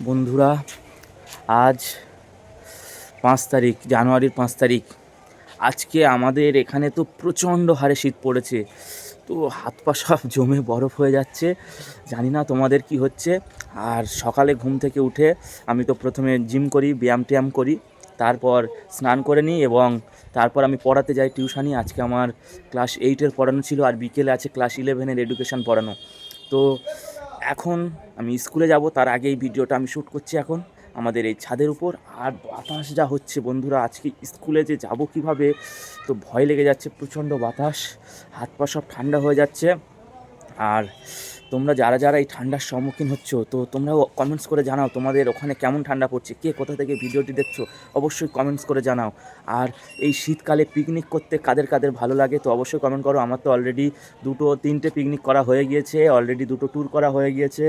বন্ধুরা, আজ পাঁচ তারিখ, জানুয়ারির পাঁচ তারিখ। আজকে আমাদের এখানে তো প্রচণ্ড হারে শীত পড়েছে। তো হাত পা সব জমে বরফ হয়ে যাচ্ছে। জানি না তোমাদের কি হচ্ছে। আর সকালে ঘুম থেকে উঠে আমি তো প্রথমে জিম করি, ব্যায়াম ট্যায়াম করি, তারপর স্নান করে নিই এবং তারপর আমি পড়াতে যাই টিউশানি। আজকে আমার ক্লাস এইটের পড়ানো ছিল আর বিকেলে আছে ক্লাস ইলেভেনের এডুকেশন পড়ানো। তো এখন আমি স্কুলে যাব, তার আগে এই ভিডিওটা আমি শ্যুট করছি এখন। আমাদের এই ছাদের উপর। আর বাতাস যা হচ্ছে বন্ধুরা, আজকে স্কুলে যে যাব কীভাবে, তো ভয় লেগে যাচ্ছে প্রচণ্ড বাতাস। হাত পা সব ঠান্ডা হয়ে যাচ্ছে। আর তোমরা যারা যারা এই ঠান্ডার সম্মুখীন হচ্ছ, তো তোমরাও কমেন্টস করে জানাও তোমাদের ওখানে কেমন ঠান্ডা পড়ছে, কে কোথা থেকে ভিডিওটি দেখছ, অবশ্যই কমেন্টস করে জানাও। আর এই শীতকালে পিকনিক করতে কাদের কাদের ভালো লাগে, তো অবশ্যই কমেন্ট করো। আমার তো অলরেডি দুটো তিনটে পিকনিক করা হয়ে গিয়েছে অলরেডি দুটো ট্যুর করা হয়ে গিয়েছে।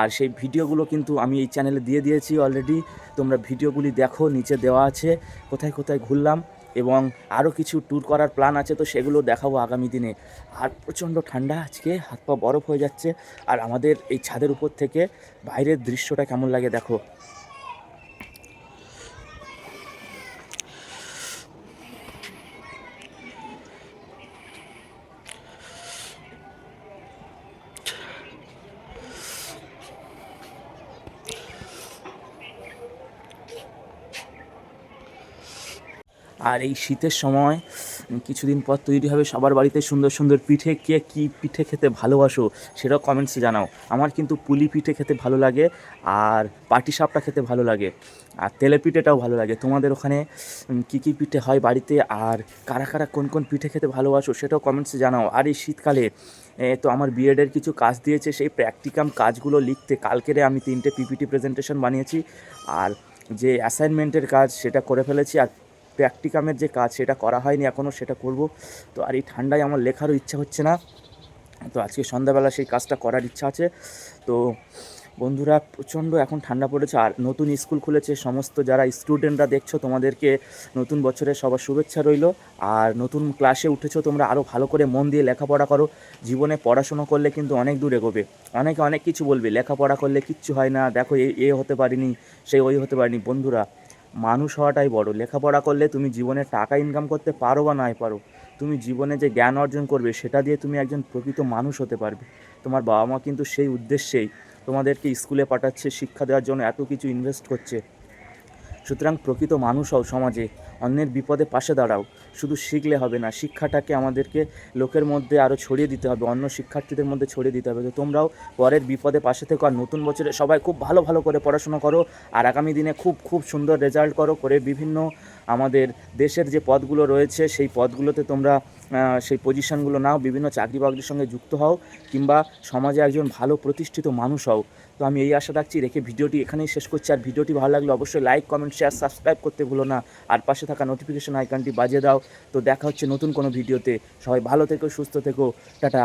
আর সেই ভিডিওগুলো কিন্তু আমি এই চ্যানেলে দিয়ে দিয়েছি অলরেডি তোমরা ভিডিওগুলি দেখো, নিচে দেওয়া আছে। কোথায় কোথায় ঘুরলাম এবং আরও কিছু ট্যুর করার প্ল্যান আছে, তো সেগুলো দেখাবো আগামী দিনে। আর প্রচণ্ড ঠান্ডা আজকে, হাত পা বরফ হয়ে যাচ্ছে। আর আমাদের এই ছাদের উপর থেকে বাইরের দৃশ্যটা কেমন লাগে দেখো। আর এই শীতের সময় কিছুদিন পর তৈরি হবে সবার বাড়িতে সুন্দর সুন্দর পিঠে কে কী পিঠে খেতে ভালোবাসো সেটাও কমেন্টসে জানাও। আমার কিন্তু পুলি পিঠে খেতে ভালো লাগে আর পাটি সাপটা খেতে ভালো লাগে আর তেলে পিঠেটাও ভালো লাগে। তোমাদের ওখানে কী কী পিঠে হয় বাড়িতে আর কারা কারা কোন কোন পিঠে খেতে ভালোবাসো সেটাও কমেন্টসে জানাও। আর এই শীতকালে তো আমার বিএডের কিছু কাজ দিয়েছে, সেই প্র্যাকটিকাম কাজগুলো লিখতে। কালকেরে আমি তিনটে পিপিটি প্রেজেন্টেশন বানিয়েছি আর যে অ্যাসাইনমেন্টের কাজ সেটা করে ফেলেছি আর প্র্যাকটিকামের যে কাজ সেটা করা হয়নি এখনও, সেটা করব। তো আর এই ঠান্ডায় আমার লেখারও ইচ্ছা হচ্ছে না। তো আজকে সন্ধ্যাবেলা সেই কাজটা করার ইচ্ছা আছে। তো বন্ধুরা, প্রচণ্ড এখন ঠান্ডা পড়েছে। আর নতুন স্কুল খুলেছে, সমস্ত যারা স্টুডেন্টরা দেখছ, তোমাদেরকে নতুন বছরের সবার শুভেচ্ছা রইল। আর নতুন ক্লাসে উঠেছো, তোমরা আরও ভালো করে মন দিয়ে লেখাপড়া করো। জীবনে পড়াশুনো করলে কিন্তু অনেক দূর এগোবে। অনেকে অনেক কিছু বলবে, লেখাপড়া করলে কিচ্ছু হয় না। দেখো, এ হতে পারিনি সেই ওই হতে পারিনি। বন্ধুরা মানুষ হওয়াটাই বড়। লেখাপড়া করলে তুমি জীবনে টাকা ইনকাম করতে পারো বা নাই পারো। তুমি জীবনে যে জ্ঞান অর্জন করবে, সেটা দিয়ে তুমি একজন প্রকৃত মানুষ হতে পারবে। তোমার বাবা মা কিন্তু সেই উদ্দেশ্যেই তোমাদেরকে স্কুলে পাঠাচ্ছে, শিক্ষা দেওয়ার জন্য এত কিছু ইনভেস্ট করছে। সুতরাং প্রকৃত মানুষ হও সমাজে, অন্যের বিপদে পাশে দাঁড়াও। শুধু শিখলে হবে না, শিক্ষাটাকে আমাদেরকে লোকের মধ্যে আরও ছড়িয়ে দিতে হবে, অন্য শিক্ষার্থীদের মধ্যে ছড়িয়ে দিতে হবে। তো তোমরাও পরের বিপদে পাশে থেকো আর নতুন বছরে সবাই খুব ভালো ভালো করে পড়াশোনা করো আর আগামী দিনে খুব খুব সুন্দর রেজাল্ট করো করে বিভিন্ন আমাদের দেশের যে পদগুলো রয়েছে, সেই পদগুলোতে তোমরা সেই পজিশনগুলো নাও। বিভিন্ন চাকরি বাকরির সঙ্গে যুক্ত হও কিংবা সমাজে একজন ভালো প্রতিষ্ঠিত মানুষ হও। তো আমি এই আশা রাখছি রেখে ভিডিওটি এখানেই শেষ করছি। আর ভিডিওটি ভালো লাগলে অবশ্যই লাইক কমেন্ট শেয়ার সাবস্ক্রাইব করতে ভুলো না। আর পাশে থাকা নোটিফিকেশন আইকনটি বাজিয়ে দাও। তো দেখা হচ্ছে নতুন কোনো ভিডিওতে। সবাই ভালো থেকো, সুস্থ থেকো। টাটা।